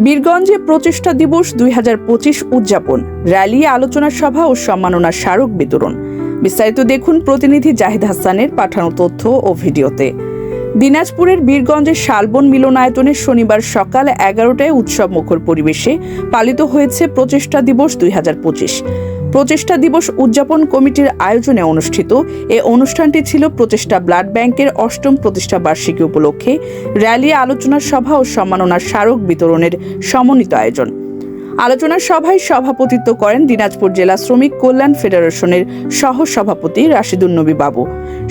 বীরগঞ্জে প্রচেষ্টা দিবস দুই হাজার পঁচিশ উদযাপন, র্যালি, আলোচনা সভা ও সম্মাননা স্মারক বিতরণ। বিস্তারিত দেখুন প্রতিনিধি জাহিদ হাসানের পাঠানো তথ্য ও ভিডিওতে। দিনাজপুরের বীরগঞ্জের শালবন মিলনায়তনে শনিবার সকাল এগারোটায় উৎসব মুখর পরিবেশে পালিত হয়েছে প্রচেষ্টা দিবস দুই হাজার পঁচিশ। প্রচেষ্টা দিবস উদযাপন কমিটির আয়োজনে অনুষ্ঠিত। এ অনুষ্ঠানটি ছিল প্রচেষ্টা ব্লাড ব্যাংকের অষ্টম প্রতিষ্ঠা বার্ষিকী উপলক্ষে। র্যালি, আলোচনা সভা ও সম্মাননার স্মারক বিতরণের সমন্বিত আয়োজন। আলোচনা সভায় সভাপতিত্ব করেন দিনাজপুর জেলা শ্রমিক কল্যাণ ফেডারেশনের সহ সভাপতি রাশিদুল নবী বাবু।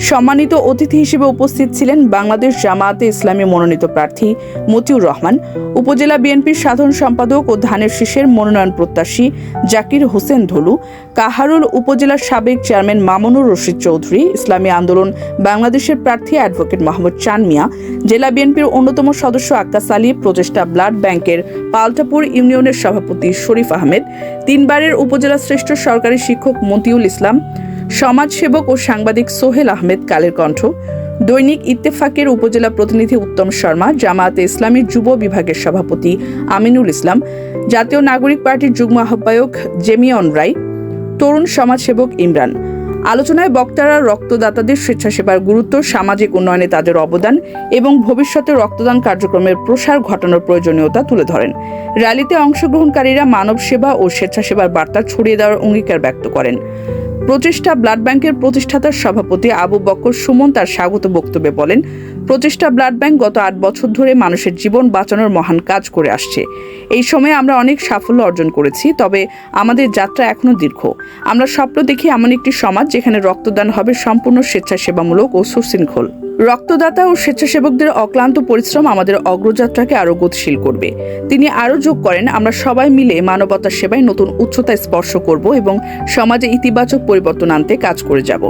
সম্মানিত অতিথি হিসেবে উপস্থিত ছিলেন বাংলাদেশ জামায়াতে ইসলামী মনোনীত প্রার্থী মতিউর রহমান, উপজেলা বিএনপির সাধারণ সম্পাদক ও ধানের শীষের মনোনয়ন প্রত্যাশী জাকির হোসেন ধলু, কাহারুল উপজেলার সাবেক চেয়ারম্যান মামুনুর রশিদ চৌধুরী, ইসলামী আন্দোলন বাংলাদেশের প্রার্থী অ্যাডভোকেট মাহমুদ চান মিয়া জেলা বিএনপির অন্যতম সদস্য আক্কাস আলী, প্রচেষ্টা ব্লাড ব্যাংকের পাল্টাপুর ইউনিয়নের সভাপতি শরীফ আহমেদ, তিনবারের উপজেলা শ্রেষ্ঠ সরকারি শিক্ষক মতিউল ইসলাম, সমাজসেবক ও সাংবাদিক সোহেল আহমেদ কালের কণ্ঠ, দৈনিক ইত্তেফাকের উপজেলা প্রতিনিধি উত্তম শর্মা, জামায়াতে ইসলামীর যুব বিভাগের সভাপতি আমিনুল ইসলাম, জাতীয় নাগরিক পার্টির যুগ্ম আহ্বায়ক জেমিয়ন রায়, তরুণ সমাজসেবক ইমরান। আলোচনায় বক্তারা রক্তদাতাদের স্বেচ্ছাসেবার গুরুত্ব, সামাজিক উন্নয়নে তাদের অবদান এবং ভবিষ্যতে রক্তদান কার্যক্রমের প্রসার ঘটানোর প্রয়োজনীয়তা তুলে ধরেন। র্যালিতে অংশগ্রহণকারীরা মানব সেবা ও স্বেচ্ছাসেবার বার্তা ছড়িয়ে দেওয়ার অঙ্গীকার ব্যক্ত করেন। প্রচেষ্টা ব্লাড ব্যাংকের প্রতিষ্ঠাতার সভাপতি আবু বক্কর সুমন তার স্বাগত বক্তব্যে বলেন প্রচেষ্টা ব্লাড ব্যাংক গত আট বছর ধরে মানুষের জীবন বাঁচানোর মহান কাজ করে আসছে। এই সময়ে আমরা অনেক সাফল্য অর্জন করেছি, তবে আমাদের যাত্রা এখনও দীর্ঘ। আমরা স্বপ্ন দেখি এমন একটি সমাজ যেখানে রক্তদান হবে সম্পূর্ণ স্বেচ্ছাসেবামূলক ও সুশৃঙ্খল। রক্তদাতা ও স্বেচ্ছাসেবকদের অক্লান্ত পরিশ্রম আমাদের অগ্রযাত্রাকে আরও গতিশীল করবে। তিনি আরও যোগ করেন, আমরা সবাই মিলে মানবতার সেবায় নতুন উচ্চতা স্পর্শ করব এবং সমাজে ইতিবাচক পরিবর্তন আনতে কাজ করে যাব।